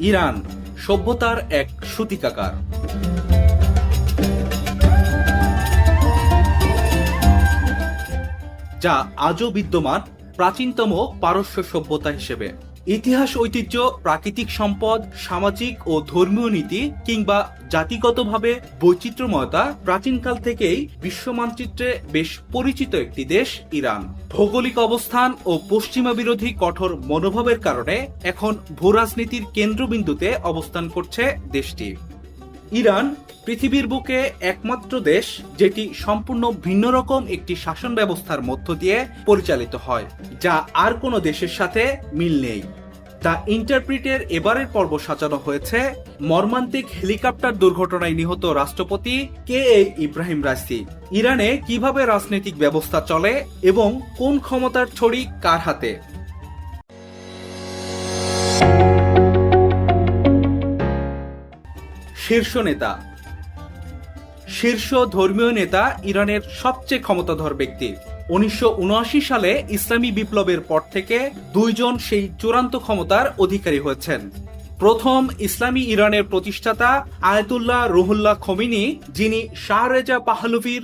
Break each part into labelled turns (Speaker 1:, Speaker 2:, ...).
Speaker 1: Iran সভ্যতার এক সূতিকাকার। যা আজও বিদ্যমান প্রাচীনতম পারস্য সভ্যতা হিসেবে। ইতিহাস, ঐতিহ্য, প্রাকৃতিক সম্পদ, সামাজিক ও ধর্মীয় নীতি কিংবা জাতিগতভাবে বৈচিত্র্যময়তা প্রাচীনকাল থেকেই বিশ্ব মানচিত্রে বেশ পরিচিত একটি দেশ, ইরান। ভৌগোলিক অবস্থান ও পশ্চিমা বিরোধী কঠোর মনোভাবের কারণে এখন ভূরাজনীতির কেন্দ্রবিন্দুতে অবস্থান করছে দেশটি। ইরান পৃথিবীর বুকে একমাত্র দেশ যেটি সম্পূর্ণ ভিন্ন রকম একটি শাসন ব্যবস্থার মধ্য দিয়ে পরিচালিত হয়, যা আর কোনো দেশের সাথে মিল নেই। দ্য ইন্টারপ্রিটের এবারের পর্ব সাজানো হয়েছে। মর্মান্তিক হেলিকপ্টার দুর্ঘটনায় নিহত রাষ্ট্রপতি কে এ ইব্রাহিম রাইসি। ইরানে কীভাবে রাজনৈতিক ব্যবস্থা চলে এবং কোন ক্ষমতার ছড়ি কার হাতে? শীর্ষ নেতা। শীর্ষ ধর্মীয় নেতা ইরানের সবচেয়ে ক্ষমতাধর ব্যক্তি। উনিশশো সালে ইসলামী বিপ্লবের পর থেকে দুইজন সেই চূড়ান্ত ক্ষমতার অধিকারী হয়েছেন। প্রথম ইসলামী ইরানের প্রতিষ্ঠাতা আয়তুল্লাহ রুহুল্লাহ খমিনি, যিনি শাহরেজা পাহলভির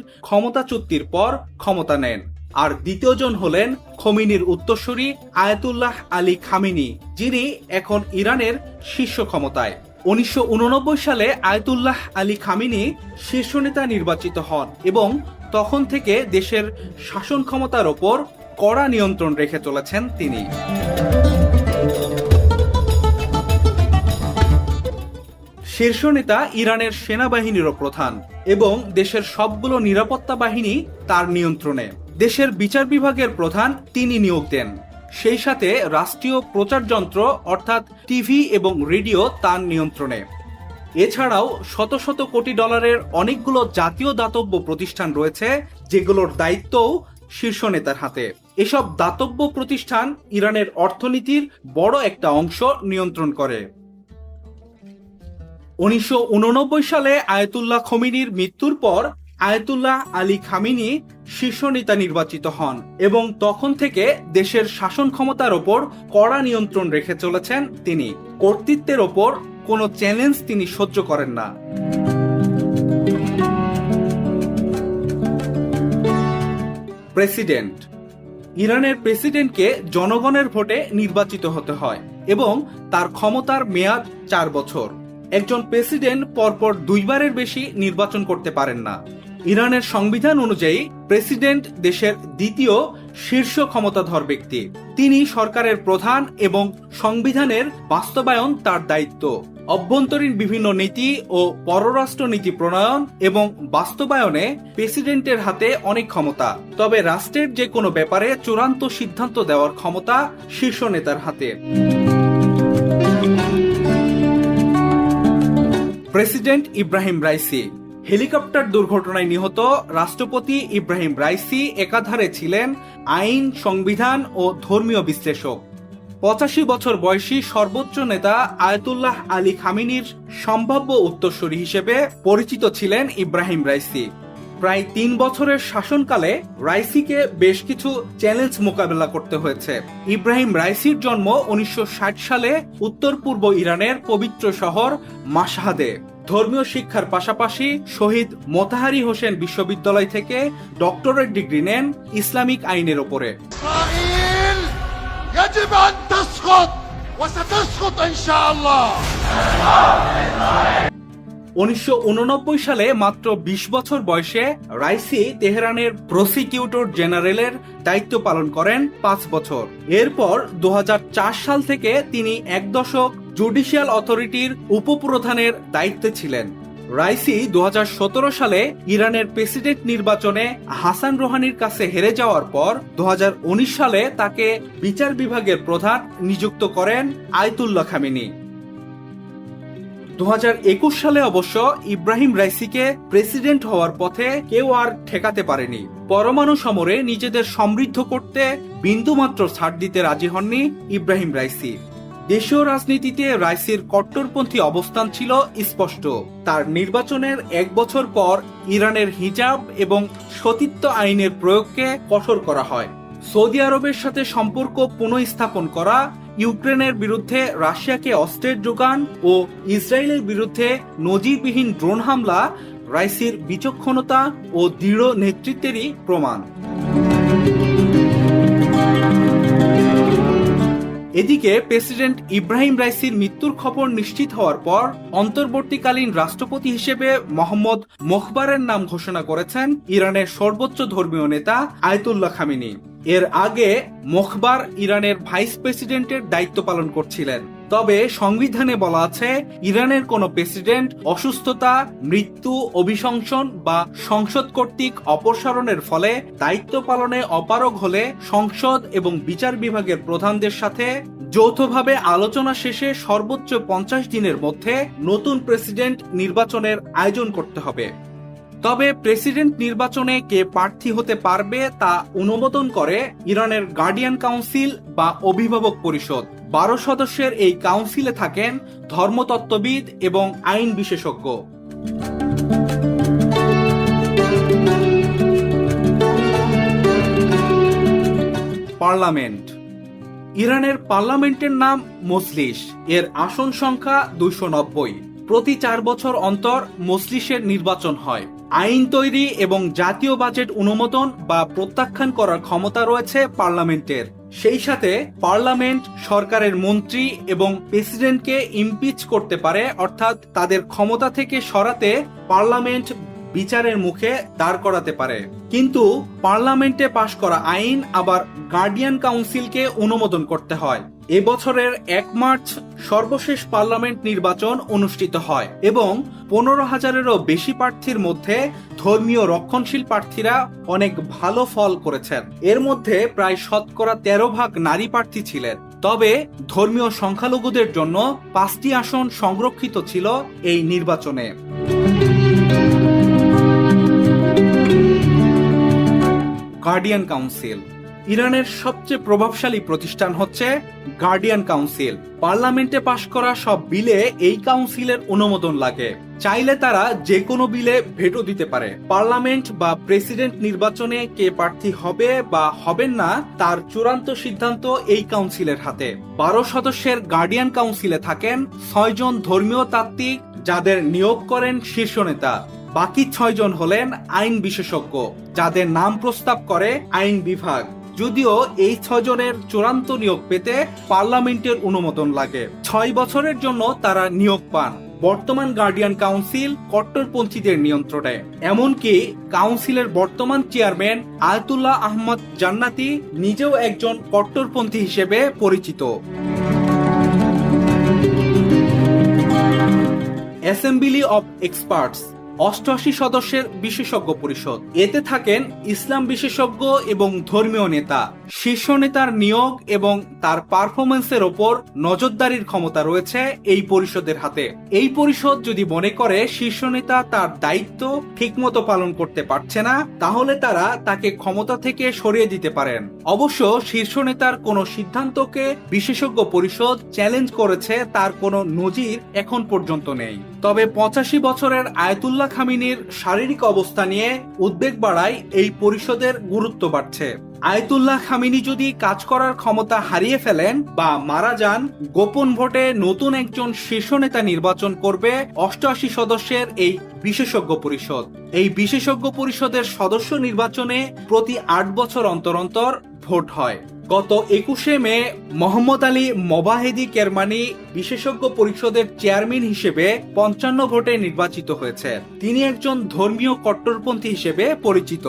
Speaker 1: চুক্তির পর ক্ষমতা নেন। আর দ্বিতীয়জন হলেন খমিনির উত্তরসূরি আয়াতুল্লাহ আলী খামিনি, যিনি এখন ইরানের শীর্ষ ক্ষমতায়। উনিশশো উননব্বই সালে আয়তুল্লাহ আলী খামিনি শীর্ষ নেতা নির্বাচিত হন এবং তখন থেকে দেশের শাসন ক্ষমতার ওপর কড়া নিয়ন্ত্রণ রেখে চলেছেন তিনি। শীর্ষ নেতা ইরানের সেনাবাহিনীরও প্রধান এবং দেশের সবগুলো নিরাপত্তা বাহিনী তার নিয়ন্ত্রণে। দেশের বিচার বিভাগের প্রধান তিনি নিয়োগ দেন। সেই সাথে রাষ্ট্রীয় প্রচার যন্ত্র অর্থাৎ টিভি এবং রেডিও তার নিয়ন্ত্রণে। এছাড়াও শত শত কোটি ডলারের অনেকগুলো জাতীয় দাতব্য প্রতিষ্ঠান রয়েছে, যেগুলোর দায়িত্বও শীর্ষ নেতার হাতে। এসব দাতব্য প্রতিষ্ঠান ইরানের অর্থনীতির বড় একটা অংশ নিয়ন্ত্রণ করে। উনিশশো উননব্বই সালে আয়তুল্লাহ খমিনির মৃত্যুর পর আয়তুল্লাহ আলী খামিনি শীর্ষ নেতা নির্বাচিত হন এবং তখন থেকে দেশের শাসন ক্ষমতার ওপর কড়া নিয়ন্ত্রণ রেখে চলেছেন তিনি। কর্তৃত্বের ওপর কোনো চ্যালেঞ্জ তিনি সহ্য করেন না। প্রেসিডেন্ট ইরানের প্রেসিডেন্টকে জনগণের ভোটে নির্বাচিত হতে হয় এবং তার ক্ষমতার মেয়াদ চার বছর। একজন প্রেসিডেন্ট পরপর দুইবারের বেশি নির্বাচন করতে পারেন না। ইরানের সংবিধান অনুযায়ী প্রেসিডেন্ট দেশের দ্বিতীয় শীর্ষ ক্ষমতাধর ব্যক্তি। তিনি সরকারের প্রধান এবং সংবিধানের বাস্তবায়ন তার দায়িত্ব। অভ্যন্তরীণ বিভিন্ন নীতি ও পররাষ্ট্র নীতি প্রণয়ন এবং বাস্তবায়নে প্রেসিডেন্টের হাতে অনেক ক্ষমতা। তবে রাষ্ট্রের যে কোনো ব্যাপারে চূড়ান্ত সিদ্ধান্ত দেওয়ার ক্ষমতা শীর্ষ নেতার হাতে। প্রেসিডেন্ট ইব্রাহিম রাইসি হেলিকপ্টার দুর্ঘটনায় নিহত রাষ্ট্রপতি ইব্রাহিম রাইসি একাধারে ছিলেন আইন, সংবিধান ও ধর্মীয় বিশ্লেষক। পঁচাশি বছর বয়সী সর্বোচ্চ নেতা আয়তুল্লাহ আলী খামিনির সম্ভাব্য উত্তরসূরি হিসেবে পরিচিত ছিলেন ইব্রাহিম রাইসি। প্রায় তিন বছরের শাসনকালে রাইসিকে বেশ কিছু চ্যালেঞ্জ মোকাবেলা করতে হয়েছে। ইব্রাহিম রাইসির জন্ম উনিশশো ষাট সালে উত্তর পূর্ব ইরানের পবিত্র শহর মাশহাদে। ধর্মীয় শিক্ষার পাশাপাশি শহীদ মোতাহারি হোসেন বিশ্ববিদ্যালয় থেকে ডক্টরেট ডিগ্রি নেন ইসলামিক আইনের ওপরে। উনিশশো উননব্বই সালে মাত্র ২০ বছর বয়সে রাইসি তেহরানের প্রসিকিউটর জেনারেলের দায়িত্ব পালন করেন পাঁচ বছর। এরপর দু হাজার চার সাল থেকে তিনি এক দশক জুডিশিয়াল অথরিটির উপপ্রধানের দায়িত্বে ছিলেন। রাইসি দু হাজার সতেরো সালে ইরানের প্রেসিডেন্ট নির্বাচনে হাসান রোহানির কাছে হেরে যাওয়ার পর দু হাজার উনিশ সালে তাকে বিচার বিভাগের প্রধান নিযুক্ত করেন আয়তুল্লাহ খামিনি। দু হাজার একুশ সালে অবশ্য ইব্রাহিম রাইসিকে প্রেসিডেন্ট হওয়ার পথে কেউ আর ঠেকাতে পারেনি। পরমাণু সমরে নিজেদের সমৃদ্ধ করতে বিন্দুমাত্র ছাড় দিতে রাজি হননি ইব্রাহিম রাইসি। দেশীয় রাজনীতিতে রাইসির কট্টরপন্থী অবস্থান ছিল স্পষ্ট। তার নির্বাচনের এক বছর পর ইরানের হিজাব এবং সতীত্ব আইনের প্রয়োগকে কঠোর করা হয়। সৌদি আরবের সাথে সম্পর্ক পুনঃস্থাপন করা, ইউক্রেনের বিরুদ্ধে রাশিয়াকে অস্ত্রের যোগান ও ইসরায়েলের বিরুদ্ধে নজিরবিহীন ড্রোন হামলা রাইসির বিচক্ষণতা ও দৃঢ় নেতৃত্বেরই প্রমাণ। এদিকে প্রেসিডেন্ট ইব্রাহিম রাইসির মৃত্যুর খবর নিশ্চিত হওয়ার পর অন্তর্বর্তীকালীন রাষ্ট্রপতি হিসেবে মোহাম্মদ মোখবারের নাম ঘোষণা করেছেন ইরানের সর্বোচ্চ ধর্মীয় নেতা আয়তুল্লাহ খামিনি। এর আগে মোখবার ইরানের ভাইস প্রেসিডেন্টের দায়িত্ব পালন করছিলেন। তবে সংবিধানে বলা আছে, ইরানের কোনো প্রেসিডেন্ট অসুস্থতা, মৃত্যু, অভিশংসন বা সংসদ কর্তৃক অপসারণের ফলে দায়িত্ব পালনে অপারগ হলে সংসদ এবং বিচার বিভাগের প্রধানদের সাথে যৌথভাবে আলোচনা শেষে সর্বোচ্চ পঞ্চাশ দিনের মধ্যে নতুন প্রেসিডেন্ট নির্বাচনের আয়োজন করতে হবে। তবে প্রেসিডেন্ট নির্বাচনে কে প্রার্থী হতে পারবে তা অনুমোদন করে ইরানের গার্ডিয়ান কাউন্সিল বা অভিভাবক পরিষদ। বারো সদস্যের এই কাউন্সিলে থাকেন ধর্মতত্ত্ববিদ এবং আইন বিশেষজ্ঞ। পার্লামেন্ট। ইরানের পার্লামেন্টের নাম মজলিস। এর আসন সংখ্যা দুইশো নব্বই। প্রতি চার বছর অন্তর মজলিসের নির্বাচন হয়। আইন তৈরি এবং জাতীয় বাজেট অনুমোদন বা প্রত্যাখ্যান করার ক্ষমতা রয়েছে পার্লামেন্টের। সেই সাথে পার্লামেন্ট, সরকারের মন্ত্রী এবং প্রেসিডেন্টকে ইমপিচ করতে পারে, অর্থাৎ তাদের ক্ষমতা থেকে সরাতে পার্লামেন্ট বিচারের মুখে দাঁড় করাতে পারে। কিন্তু পার্লামেন্টে পাশ করা আইন আবার গার্ডিয়ান কাউন্সিলকে অনুমোদন করতে হয়। এবছরের এক মার্চ সর্বশেষ পার্লামেন্ট নির্বাচন অনুষ্ঠিত হয় এবং পনেরো হাজারেরও বেশি প্রার্থীর মধ্যে ধর্মীয় রক্ষণশীল প্রার্থীরা অনেক ভালো ফল করেছেন। এর মধ্যে প্রায় শতকরা তেরো ভাগ নারী প্রার্থী ছিলেন। তবে ধর্মীয় সংখ্যালঘুদের জন্য পাঁচটি আসন সংরক্ষিত ছিল এই নির্বাচনে। গার্ডিয়ান কাউন্সিল ইরানের সবচেয়ে প্রভাবশালী প্রতিষ্ঠান হচ্ছে গার্ডিয়ান কাউন্সিল। পার্লামেন্টে পাশ করা সব বিলে এই কাউন্সিলের অনুমোদন লাগে। চাইলে তারা যে কোনো বিলে ভেটো দিতে পারে। পার্লামেন্ট বা প্রেসিডেন্ট নির্বাচনে কে প্রার্থী হবে বা হবেন না, তার চূড়ান্ত সিদ্ধান্ত এই কাউন্সিলের হাতে। বারো সদস্যের গার্ডিয়ান কাউন্সিলে থাকেন ছয়জন ধর্মীয় তাত্ত্বিক যাদের নিয়োগ করেন শীর্ষ নেতা। বাকি ছয়জন হলেন আইন বিশেষজ্ঞ, যাদের নাম প্রস্তাব করে আইন বিভাগ। যদিও এই ছয়জনের চূড়ান্ত নিয়োগ পেতে পার্লামেন্টের অনুমোদন লাগে। ছয় বছরের জন্য তারা নিয়োগ পান। বর্তমান গার্ডিয়ান কাউন্সিল কট্টরপন্থীদের নিয়ন্ত্রণে। এমনকি কাউন্সিলের বর্তমান চেয়ারম্যান আয়তুল্লাহ আহমদ জান্নাতি নিজেও একজন কট্টরপন্থী হিসেবে পরিচিত। অ্যাসেম্বলি অব এক্সপার্টস অষ্টআশি সদস্যের বিশেষজ্ঞ পরিষদ। এতে থাকেন ইসলাম বিশেষজ্ঞ এবং ধর্মীয় নেতা, শীর্ষ নেতার নিয়োগ এবং তার পারফরমেন্সের ওপর নজরদারির ক্ষমতা রয়েছে এই পরিষদের হাতে। এই পরিষদ যদি মনে করে শীর্ষ নেতা তার দায়িত্ব ঠিকমতো পালন করতে পারছে না, তাহলে তারা তাকে ক্ষমতা থেকে সরিয়ে দিতে পারেন। অবশ্য শীর্ষ নেতার কোনো সিদ্ধান্তকে বিশেষজ্ঞ পরিষদ চ্যালেঞ্জ করেছে তার কোনো নজির এখন পর্যন্ত নেই। তবে পঁচাশি বছরের আয়তুল্লাহ খামিনীর শারীরিক অবস্থা নিয়ে উদ্বেগ বাড়ায় এই পরিষদের গুরুত্ব বাড়ছে। আয়তুল্লাহ খামিনী যদি কাজ করার ক্ষমতা হারিয়ে ফেলেন বা মারা যান, গোপন ভোটে নতুন একজন শীর্ষ নেতা নির্বাচন করবে অষ্টআশি সদস্যের এই বিশেষজ্ঞ পরিষদ। এই বিশেষজ্ঞ পরিষদের সদস্য নির্বাচনে প্রতি আট বছর অন্তর অন্তর ভোট হয়। গত একুশে মে, মোহাম্মদ আলী মোবাহেদি কেরমানি বিশেষজ্ঞ পরিষদের চেয়ারম্যান হিসেবে পঞ্চান্ন ভোটে নির্বাচিত হয়েছে তিনি একজন ধর্মীয় কট্টরপন্থী হিসেবে পরিচিত।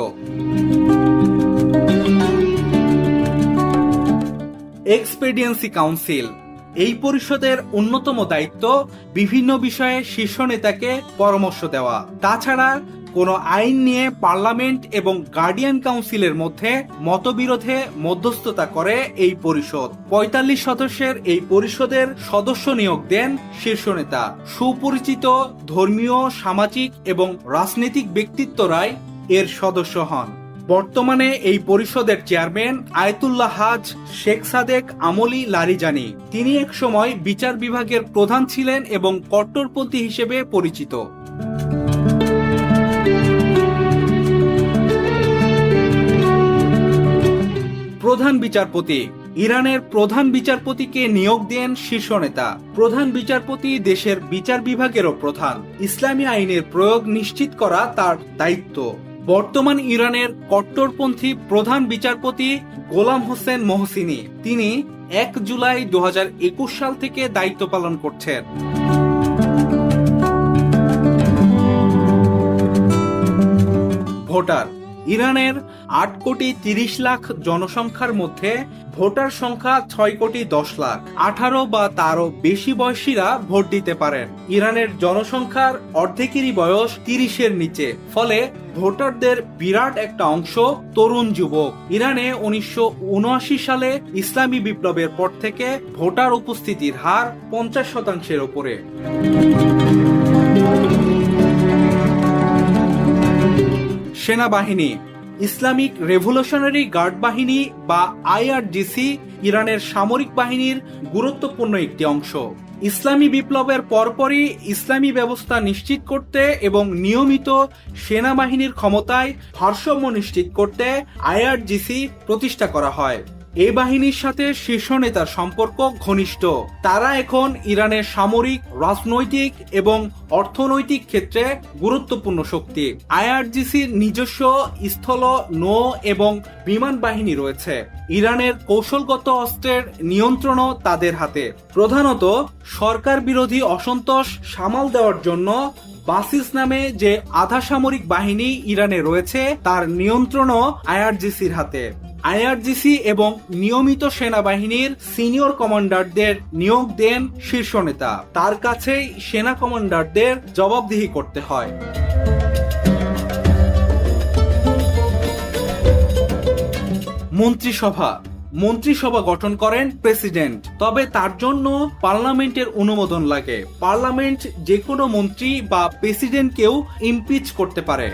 Speaker 1: এক্সপেডিয়েন্সি কাউন্সিল এই পরিষদের অন্যতম দায়িত্ব বিভিন্ন বিষয়ে শীর্ষ নেতাকে পরামর্শ দেওয়া। তাছাড়া কোনো আইন নিয়ে পার্লামেন্ট এবং গার্ডিয়ান কাউন্সিলের মধ্যে মতবিরোধে মধ্যস্থতা করে এই পরিষদ। পঁয়তাল্লিশ সদস্যের এই পরিষদের সদস্য নিয়োগ দেন শীর্ষ নেতা। সুপরিচিত, ধর্মীয়, সামাজিক এবং রাজনৈতিক ব্যক্তিত্বরাই এর সদস্য হন। বর্তমানে এই পরিষদের চেয়ারম্যান আয়তুল্লাহ হাজ শেখ সাদেক, আমলি লারিজানি। তিনি এক সময় বিচার বিভাগের প্রধান ছিলেন এবং কট্টরপন্থী হিসেবে পরিচিত। প্রধান বিচারপতি। ইরানের প্রধান বিচারপতিকে নিয়োগ দেন শীর্ষ নেতা। প্রধান বিচারপতি দেশের বিচার বিভাগেরও প্রধান। ইসলামী আইনের প্রয়োগ নিশ্চিত করা তার দায়িত্ব। বর্তমান ইরানের কট্টরপন্থী প্রধান বিচারপতি গোলাম হোসেন মহসিনী তিনি এক জুলাই দু হাজার একুশ সাল থেকে দায়িত্ব পালন করছেন। ভোটার, ইরানের আট কোটি তিরিশ লাখ জনসংখ্যার মধ্যে ভোটার সংখ্যা ছয় কোটি দশ লাখ। আঠারো বা তারও বেশি বয়সীরা ভোট দিতে পারেন। ইরানের জনসংখ্যার অর্ধেকেরই বয়স তিরিশের নিচে। ফলে ভোটারদের বিরাট একটা অংশ তরুণ যুবক। ইরানে উনিশশো উনআশি সালে ইসলামী বিপ্লবের পর থেকে ভোটার উপস্থিতির হার পঞ্চাশ শতাংশের ওপরে। সেনাবাহিনী ইসলামিক রেভলিউশনারি গার্ড বাহিনী বা আইআরজিসি ইরানের সামরিক বাহিনীর গুরুত্বপূর্ণ একটি অংশ। ইসলামী বিপ্লবের পরপরই ইসলামী ব্যবস্থা নিশ্চিত করতে এবং নিয়মিত সেনাবাহিনীর ক্ষমতায় ভারসাম্য নিশ্চিত করতে আইআরজিসি প্রতিষ্ঠা করা হয়। এই বাহিনীর সাথে শীর্ষ নেতার সম্পর্ক ঘনিষ্ঠ। তারা এখন ইরানের সামরিক, রাজনৈতিক এবং অর্থনৈতিক ক্ষেত্রে গুরুত্বপূর্ণ শক্তি। আইআরজিসির নিজস্ব স্থল, নৌ এবং বিমান বাহিনী রয়েছে। ইরানের কৌশলগত অস্ত্রের নিয়ন্ত্রণও তাদের হাতে। প্রধানত, সরকার বিরোধী অসন্তোষ সামাল দেওয়ার জন্য বাসিস নামে যে আধা সামরিক বাহিনী ইরানে রয়েছে, তার নিয়ন্ত্রণও আইআরজিসির হাতে। আইআরজিসি এবং নিয়মিত সেনাবাহিনীর সিনিয়র কমান্ডারদের নিয়োগ দেন শীর্ষ নেতা। তার কাছেই সেনা কমান্ডারদের জবাবদিহি করতে হয়। মন্ত্রিসভা। মন্ত্রিসভা গঠন করেন প্রেসিডেন্ট। তবে তার জন্য পার্লামেন্টের অনুমোদন লাগে। পার্লামেন্ট যে কোনো মন্ত্রী বা প্রেসিডেন্টকেও ইমপিচ করতে পারে।